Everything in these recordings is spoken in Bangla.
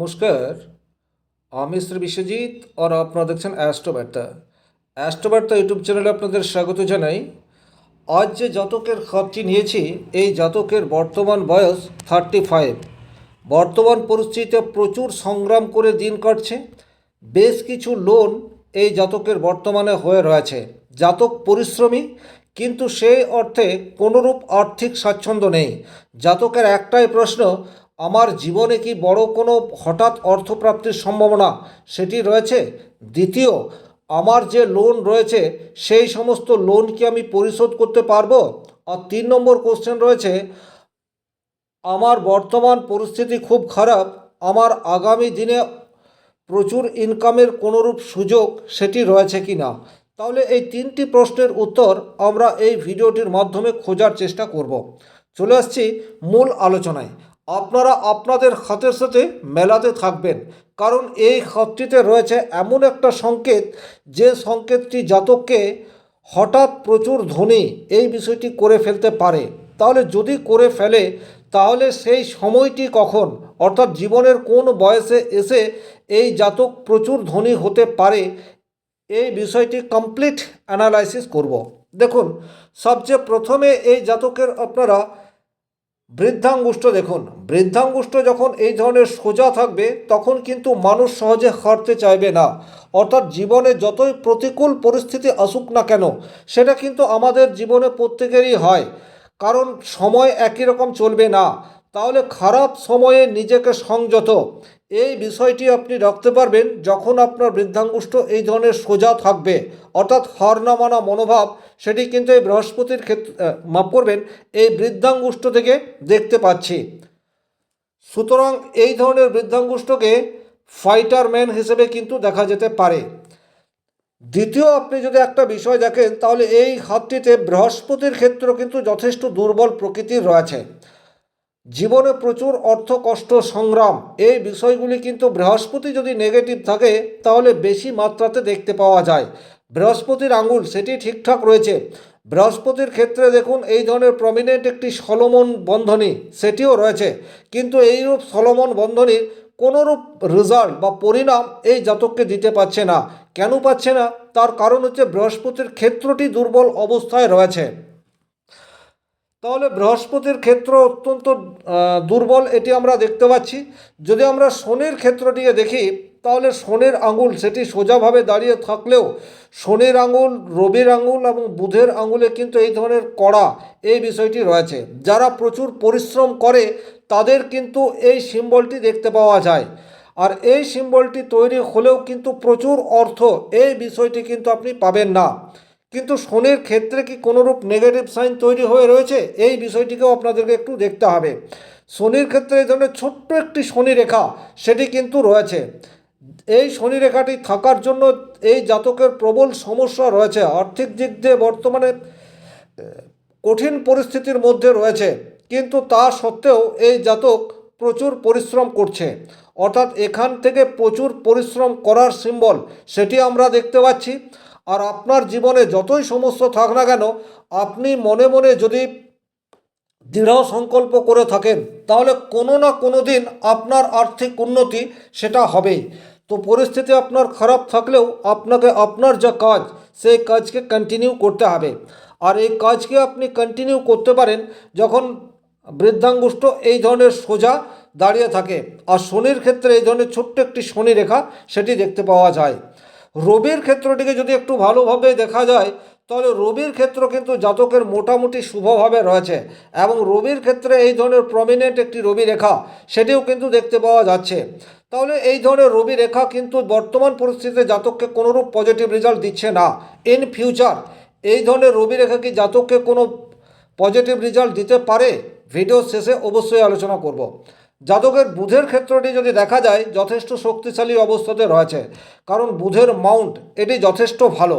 নমস্কার, আমি শ্রী বিশ্বজিৎ আর আপনারা দেখছেন অ্যাস্ট্রোবার্তা। অ্যাস্ট্রোবার্তা ইউটিউব চ্যানেলে আপনাদের স্বাগত জানাই। আজ যে জাতকের খাতটি নিয়েছি, এই জাতকের বর্তমান বয়স থার্টি ফাইভ বর্তমান পরিস্থিতিতে প্রচুর সংগ্রাম করে দিন কাটছে। বেশ কিছু লোন এই জাতকের বর্তমানে হয়ে রয়েছে। জাতক পরিশ্রমী, কিন্তু সেই অর্থে কোনোরূপ আর্থিক স্বাচ্ছন্দ্য নেই। জাতকের একটাই প্রশ্ন আমার জীবনে কি বড় কোনো হঠাৎ অর্থপ্রাপ্তির সম্ভাবনা? সেটি রয়েছে। দ্বিতীয়, আমার যে লোন রয়েছে, সেই সমস্ত লোন কি আমি পরিশোধ করতে পারব? আর তিন নম্বর কোশ্চেন রয়েছে, আমার বর্তমান পরিস্থিতি খুব খারাপ, আমার আগামী দিনে প্রচুর ইনকামের কোনোরূপ সুযোগ সেটি রয়েছে কি না তাহলে এই তিনটি প্রশ্নের উত্তর আমরা এই ভিডিওটির মাধ্যমে খোঁজার চেষ্টা করব। চলে আসছি মূল আলোচনায়। আপনারা আপনাদের খাতের সাথে মেলাতে থাকবেন। কারণ এই খাতটিতে রয়েছে এমন একটা সংকেত, যে সংকেতটি জাতককে হঠাৎ প্রচুর ধনী এই বিষয়টি করে ফেলতে পারে। তাহলে যদি করে ফেলে, তাহলে সেই সময়টি কখন? অর্থাৎ জীবনের কোন বয়সে এসে এই জাতক প্রচুর ধনী হতে পারে? এই বিষয়টি কমপ্লিট অ্যানালাইসিস করব। দেখুন, সবচেয়ে প্রথমে এই জাতকের আপনারা বৃদ্ধাঙ্গুষ্ঠ দেখুন। বৃদ্ধাঙ্গুষ্ঠ যখন এই ধরনের সোজা থাকবে, তখন কিন্তু মানুষ সহজে হারতে চাইবে না। অর্থাৎ জীবনে যতই প্রতিকূল পরিস্থিতি আসুক না কেন, সেটা কিন্তু আমাদের জীবনে প্রত্যেকেরই হয়। কারণ সময় একই রকম চলবে না। তাহলে খারাপ সময়ে নিজেকে সংযত। এই বিষয়টি আপনি রাখতে পারবেন যখন আপনার বৃদ্ধাঙ্গুষ্ঠ এই ধরনের সোজা থাকবে। অর্থাৎ হার না মনোভাব, সেটি কিন্তু এই বৃহস্পতির ক্ষেত্রে মাফ করবেন, এই বৃদ্ধাঙ্গুষ্ঠ থেকে দেখতে পাচ্ছি। সুতরাং এই ধরনের বৃদ্ধাঙ্গুষ্ঠকে ফাইটার ম্যান হিসেবে কিন্তু দেখা যেতে পারে। দ্বিতীয়, আপনি যদি একটা বিষয় দেখেন, তাহলে এই হাতটিতে বৃহস্পতির ক্ষেত্র কিন্তু যথেষ্ট দুর্বল প্রকৃতির রয়েছে। জীবনে প্রচুর অর্থ, কষ্ট, সংগ্রাম, এই বিষয়গুলি কিন্তু বৃহস্পতি যদি নেগেটিভ থাকে, তাহলে বেশি মাত্রাতে দেখতে পাওয়া যায়। বৃহস্পতির আঙুল, সেটি ঠিকঠাক রয়েছে। বৃহস্পতির ক্ষেত্রে দেখুন, এই ধরনের প্রমিনেন্ট একটি সলমন বন্ধনী, সেটিও রয়েছে। কিন্তু এইরূপ সলমন বন্ধনীর কোনোরূপ রেজাল্ট বা পরিণাম এই জাতককে দিতে পারছে না। কেন পাচ্ছে না? তার কারণ হচ্ছে বৃহস্পতির ক্ষেত্রটি দুর্বল অবস্থায় রয়েছে। তাহলে বৃহস্পতির ক্ষেত্র অত্যন্ত দুর্বল, এটি আমরা দেখতে পাচ্ছি। যদি আমরা শনির ক্ষেত্রটিকে দেখি, তাহলে শনির আঙুল, সেটি সোজাভাবে দাঁড়িয়ে থাকলেও শনির আঙুল, রবির আঙুল এবং বুধের আঙুলে কিন্তু এই ধরনের কড়া এই বিষয়টি রয়েছে। যারা প্রচুর পরিশ্রম করে, তাদের কিন্তু এই সিম্বলটি দেখতে পাওয়া যায়। আর এই সিম্বলটি তৈরি হলেও কিন্তু প্রচুর অর্থ, এই বিষয়টি কিন্তু আপনি পাবেন না। কিন্তু শনির ক্ষেত্রে কি কোনোরূপ নেগেটিভ সাইন তৈরি হয়ে রয়েছে? এই বিষয়টিকেও আপনাদেরকে একটু দেখতে হবে। শনির ক্ষেত্রে এই ধরনের ছোট্ট একটি শনি রেখা, সেটি কিন্তু রয়েছে। এই শনি রেখাটি থাকার জন্য এই জাতকের প্রবল সমস্যা রয়েছে। আর্থিক দিক দিয়ে বর্তমানে কঠিন পরিস্থিতির মধ্যে রয়েছে। কিন্তু তা সত্ত্বেও এই জাতক প্রচুর পরিশ্রম করছে। অর্থাৎ এখান থেকে প্রচুর পরিশ্রম করার সিম্বল সেটি আমরা দেখতে পাচ্ছি। আর আপনার জীবনে যতই সমস্যা থাক না কেন, আপনি মনে মনে যদি দৃঢ় সংকল্প করে থাকেন, তাহলে কোনো না কোনো দিন আপনার আর্থিক উন্নতি সেটা হবেই। তো পরিস্থিতি আপনার খারাপ থাকলেও আপনাকে, আপনার যা কাজ, সেই কাজকে কন্টিনিউ করতে হবে। আর এই কাজকে আপনি কন্টিনিউ করতে পারেন যখন বৃদ্ধাঙ্গুষ্ঠ এই ধরনের সোজা দাঁড়িয়ে থাকে। আর শনির ক্ষেত্রে এই ধরনের ছোট্ট একটি শনি রেখা সেটি দেখতে পাওয়া যায়। রবির ক্ষেত্রটিকে যদি একটু ভালোভাবে দেখা যায়, তাহলে রবির ক্ষেত্র কিন্তু জাতকের মোটামুটি শুভভাবে রয়েছে এবং রবির ক্ষেত্রে এই ধরনের প্রমিনেন্ট একটি রবি রেখা সেটিও কিন্তু দেখতে পাওয়া যাচ্ছে। তাহলে এই ধরনের রবি রেখা কিন্তু বর্তমান পরিস্থিতিতে জাতককে কোনোরূপ পজিটিভ রেজাল্ট দিচ্ছে না। ইন ফিউচার এই ধরনের রবি রেখা কি জাতককে কোনো পজিটিভ রেজাল্ট দিতে পারে? ভিডিও শেষে অবশ্যই আলোচনা করব। জাতকের বুধের ক্ষেত্রটি যদি দেখা যায়, যথেষ্ট শক্তিশালী অবস্থাতে রয়েছে। কারণ বুধের মাউন্ট, এটি যথেষ্ট ভালো।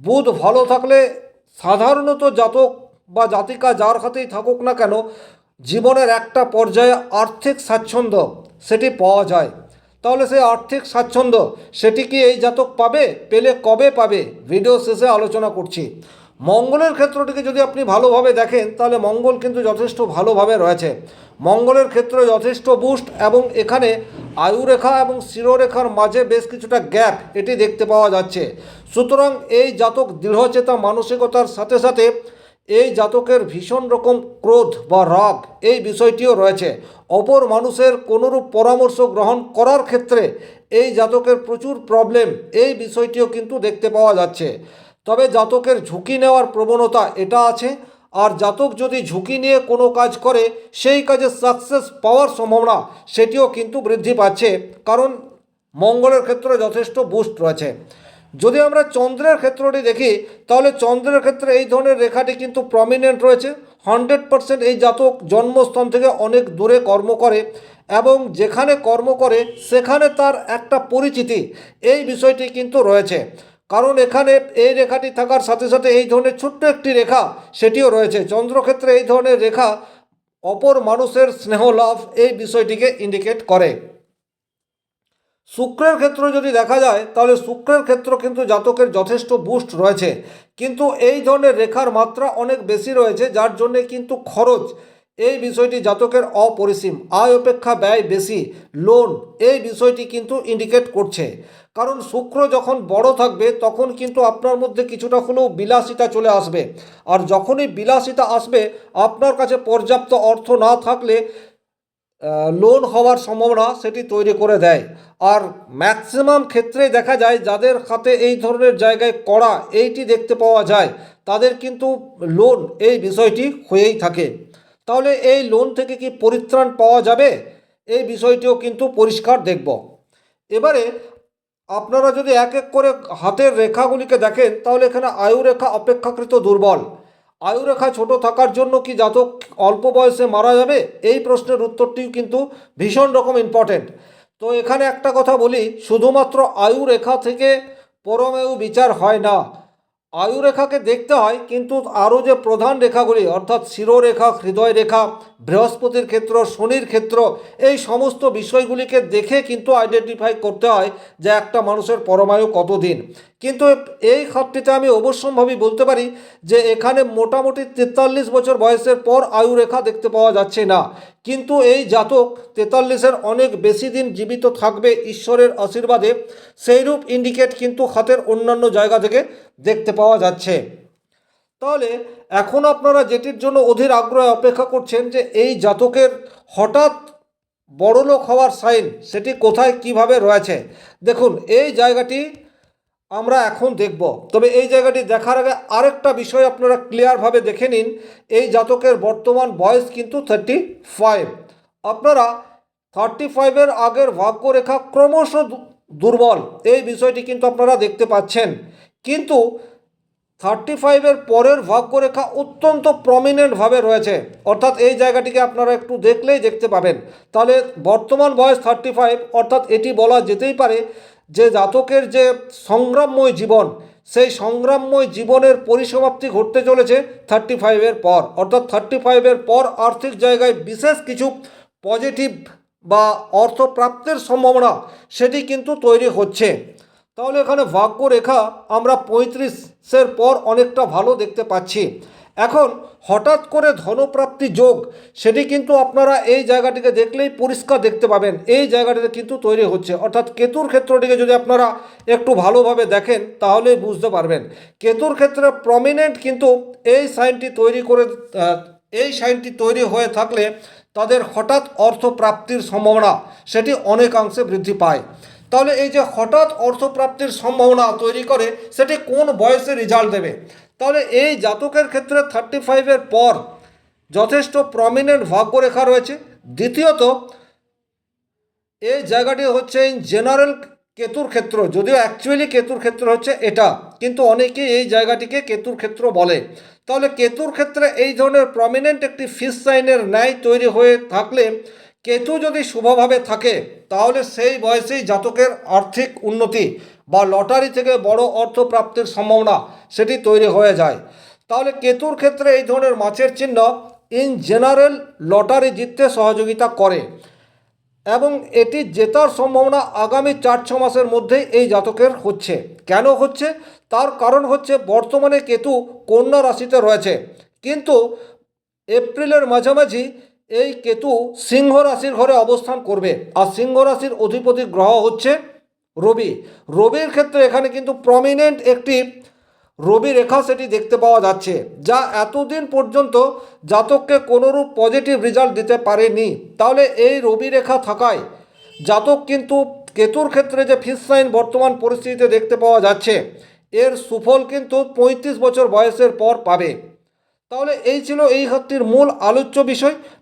বুধ ভালো থাকলে সাধারণত জাতক বা জাতিকা যার হাতেই থাকুক না কেন, জীবনের একটা পর্যায়ে আর্থিক স্বাচ্ছন্দ্য সেটি পাওয়া যায়। তাহলে সেই আর্থিক স্বাচ্ছন্দ্য সেটি কি এই জাতক পাবে, পেলে কবে পাবে, ভিডিও শেষে আলোচনা করছি। মঙ্গলের ক্ষেত্রটিকে যদি আপনি ভালোভাবে দেখেন, তাহলে মঙ্গল কিন্তু যথেষ্ট ভালোভাবে রয়েছে। মঙ্গলের ক্ষেত্রে যথেষ্ট বুস্ট এবং এখানে আয়ুরেখা এবং শিরোরেখার মাঝে বেশ কিছুটা গ্যাপ এটি দেখতে পাওয়া যাচ্ছে। সুতরাং এই জাতক দৃঢ়চেতা মানসিকতার সাথে সাথে এই জাতকের ভীষণ রকম ক্রোধ বা রাগ এই বিষয়টিও রয়েছে। অপর মানুষের কোনোরূপ পরামর্শ গ্রহণ করার ক্ষেত্রে এই জাতকের প্রচুর প্রবলেম এই বিষয়টিও কিন্তু দেখতে পাওয়া যাচ্ছে। তবে জাতকের ঝুঁকি নেওয়ার প্রবণতা এটা আছে। আর জাতক যদি ঝুঁকি নিয়ে কোনো কাজ করে, সেই কাজে সাকসেস পাওয়ার সম্ভাবনা সেটিও কিন্তু বৃদ্ধি পাচ্ছে। কারণ মঙ্গলের ক্ষেত্রে যথেষ্ট বুস্ট রয়েছে। যদি আমরা চন্দ্রের ক্ষেত্রটি দেখি, তাহলে চন্দ্রের ক্ষেত্রে এই ধরনের রেখাটি কিন্তু প্রমিনেন্ট রয়েছে। হান্ড্রেড পারসেন্ট এই জাতক জন্মস্থান থেকে অনেক দূরে কর্ম করে এবং যেখানে কর্ম করে, সেখানে তার একটা পরিচিতি। এই বিষয়টি কিন্তু রয়েছে। কারণ এখানে এই রেখাটি থাকার সাথে সাথে এই ধরনের ছোট্ট একটি রেখা সেটিও রয়েছে। চন্দ্রক্ষেত্রে এই ধরনের রেখা অপর মানুষের স্নেহ লাভ এই বিষয়টিকে ইন্ডিকেট করে। শুক্রের ক্ষেত্র যদি দেখা যায়, তাহলে শুক্রের ক্ষেত্র কিন্তু জাতকের যথেষ্ট বুস্ট রয়েছে। কিন্তু এই ধরনের রেখার মাত্রা অনেক বেশি রয়েছে, যার জন্যে কিন্তু খরচ এই বিষয়টি জাতকের অপরিসীম। আয় অপেক্ষা ব্যয় বেশি। লোন এই বিষয়টি কিন্তু ইন্ডিকেট করছে। কারণ শুক্র যখন বড় থাকবে, তখন কিন্তু আপনার মধ্যে কিছুটা হলেও বিলাসিতা চলে আসবে। আর যখনই বিলাসিতা আসবে, আপনার কাছে পর্যাপ্ত অর্থ না থাকলে লোন হওয়ার সম্ভাবনা সেটি তৈরি করে দেয়। আর ম্যাক্সিমাম ক্ষেত্রে দেখা যায়, যাদের হাতে এই ধরনের জায়গায় করা এইটি দেখতে পাওয়া যায়, তাদের কিন্তু লোন এই বিষয়টি হয়েই থাকে। তাহলে এই লোন থেকে কি পরিত্রাণ পাওয়া যাবে? এই বিষয়টিও কিন্তু পরিষ্কার দেখব। এবারে আপনারা যদি এক এক করে হাতের রেখাগুলিকে দেখেন, তাহলে এখানে আয়ুরেখা অপেক্ষাকৃত দুর্বল। আয়ুরেখা ছোট থাকার জন্য কি জাতক অল্প বয়সে মারা যাবে? এই প্রশ্নের উত্তরটিও কিন্তু ভীষণ রকম ইম্পর্টেন্ট তো এখানে একটা কথা বলি, শুধুমাত্র আয়ুরেখা থেকে পরমেয় বিচার হয় না। আয়ুরেখাকে দেখতে হয়, কিন্তু আরও যে প্রধান রেখাগুলি, অর্থাৎ শিরোরেখা হৃদয় রেখা বৃহস্পতির ক্ষেত্র, শনির ক্ষেত্র, এই সমস্ত বিষয়গুলিকে দেখে কিন্তু আইডেন্টিফাই করতে হয় যে একটা মানুষের পরমায়ু কতদিন। কিন্তু এই খাতটিতে আমি অবশ্যম্ভাবী বলতে পারি যে এখানে মোটামুটি তেতাল্লিশ বছর বয়সের পর আয়ুরেখা দেখতে পাওয়া যাচ্ছে না। কিন্তু এই জাতক তেতাল্লিশের অনেক বেশি দিন জীবিত থাকবে ঈশ্বরের আশীর্বাদে, সেইরূপ ইন্ডিকেট কিন্তু হাতের অন্যান্য জায়গা থেকে দেখতে পাওয়া যাচ্ছে। তাহলে এখন আপনারা যেটির জন্য অধীর আগ্রহে অপেক্ষা করছেন যে এই জাতকের হঠাৎ বড়লোক হওয়ার সাইন সেটি কোথায়, কীভাবে রয়েছে, দেখুন, এই জায়গাটি আমরা এখন দেখব। তবে এই জায়গাটি দেখার আগে আরেকটা বিষয় আপনারা ক্লিয়ারভাবে দেখে নিন। এই জাতকের বর্তমান বয়স কিন্তু থার্টি ফাইভ আপনারা থার্টি ফাইভের আগের ভাগ্যরেখা ক্রমশ দুর্বল। এই বিষয়টি কিন্তু আপনারা দেখতে পাচ্ছেন। কিন্তু থার্টি ফাইভের পরের ভাগ্যরেখা অত্যন্ত প্রমিনেন্টভাবে রয়েছে। অর্থাৎ এই জায়গাটিকে আপনারা একটু দেখলেই দেখতে পাবেন। তাহলে বর্তমান বয়স থার্টি ফাইভ অর্থাৎ এটি বলা যেতেই পারে যে জাতকের যে সংগ্রামময় জীবন, সেই সংগ্রামময় জীবনের পরিসমাপ্তি ঘটতে চলেছে থার্টি ফাইভের পর। অর্থাৎ থার্টি ফাইভের পর আর্থিক জায়গায় বিশেষ কিছু পজিটিভ বা অর্থপ্রাপ্তের সম্ভাবনা সেটি কিন্তু তৈরি হচ্ছে। তাহলে এখানে ভাগ্য রেখা আমরা পঁয়ত্রিশের পর অনেকটা ভালো দেখতে পাচ্ছি। এখন হঠাৎ করে ধনপ্রাপ্তি যোগ, সেটি কিন্তু আপনারা এই জায়গাটিকে দেখলেই পরিষ্কার দেখতে পাবেন। এই জায়গাটিতে কিন্তু তৈরি হচ্ছে। অর্থাৎ কেতুর ক্ষেত্রটিকে যদি আপনারা একটু ভালোভাবে দেখেন, তাহলেই বুঝতে পারবেন। কেতুর ক্ষেত্রে প্রমিনেন্ট কিন্তু এই সাইনটি তৈরি করে এই সাইনটি তৈরি হয়ে থাকলে তাদের হঠাৎ অর্থপ্রাপ্তির সম্ভাবনা, সেটি অনেকাংশে বৃদ্ধি পায়। তাহলে এই যে হঠাৎ অর্থপ্রাপ্তির সম্ভাবনা তৈরি করে, সেটি কোন বয়সে রেজাল্ট দেবে? তাহলে এই জাতকের ক্ষেত্রে থার্টি ফাইভের পর যথেষ্ট প্রমিনেন্ট ভাগ্যরেখা রয়েছে। দ্বিতীয়ত, এই জায়গাটি হচ্ছে ইন জেনারেল কেতুর ক্ষেত্র, যদিও অ্যাকচুয়ালি কেতুর ক্ষেত্র হচ্ছে এটা, কিন্তু অনেকেই এই জায়গাটিকে কেতুর ক্ষেত্র বলে। তাহলে কেতুর ক্ষেত্রে এই ধরনের প্রমিনেন্ট একটি ফিস সাইনের ন্যায় তৈরি হয়ে থাকলে কেতু যদি শুভভাবে থাকে, তাহলে সেই বয়সেই জাতকের আর্থিক উন্নতি বা লটারি থেকে বড় অর্থ প্রাপ্তির সম্ভাবনা সেটি তৈরি হয়ে যায়। তাহলে কেতুর ক্ষেত্রে এই ধরনের মাছের চিহ্ন ইন জেনারেল লটারি জিততে সহযোগিতা করে এবং এটি জেতার সম্ভাবনা আগামী চার ছ মাসের মধ্যেই এই জাতকের হচ্ছে। কেন হচ্ছে? তার কারণ হচ্ছে বর্তমানে কেতু কন্যা রাশিতে রয়েছে। কিন্তু এপ্রিলের মাঝামাঝি এই কেতু সিংহ রাশির ঘরে অবস্থান করবে। আর সিংহ রাশির অধিপতি গ্রহ হচ্ছে রবি। রবির ক্ষেত্রে এখানে কিন্তু প্রমিনেন্ট একটি রবি রেখা সেটি দেখতে পাওয়া যাচ্ছে, যা এতদিন পর্যন্ত জাতককে কোনোরূপ পজিটিভ রেজাল্ট দিতে পারেনি। তাহলে এই রবি রেখা থাকায় জাতক কিন্তু কেতুর ক্ষেত্রে যে ফিস সাইন বর্তমান পরিস্থিতিতে দেখতে পাওয়া যাচ্ছে, এর সুফল কিন্তু পঁয়ত্রিশ বছর বয়সের পর পাবে। তাহলে এই ছিল এই হাতটির মূল আলোচ্য বিষয়।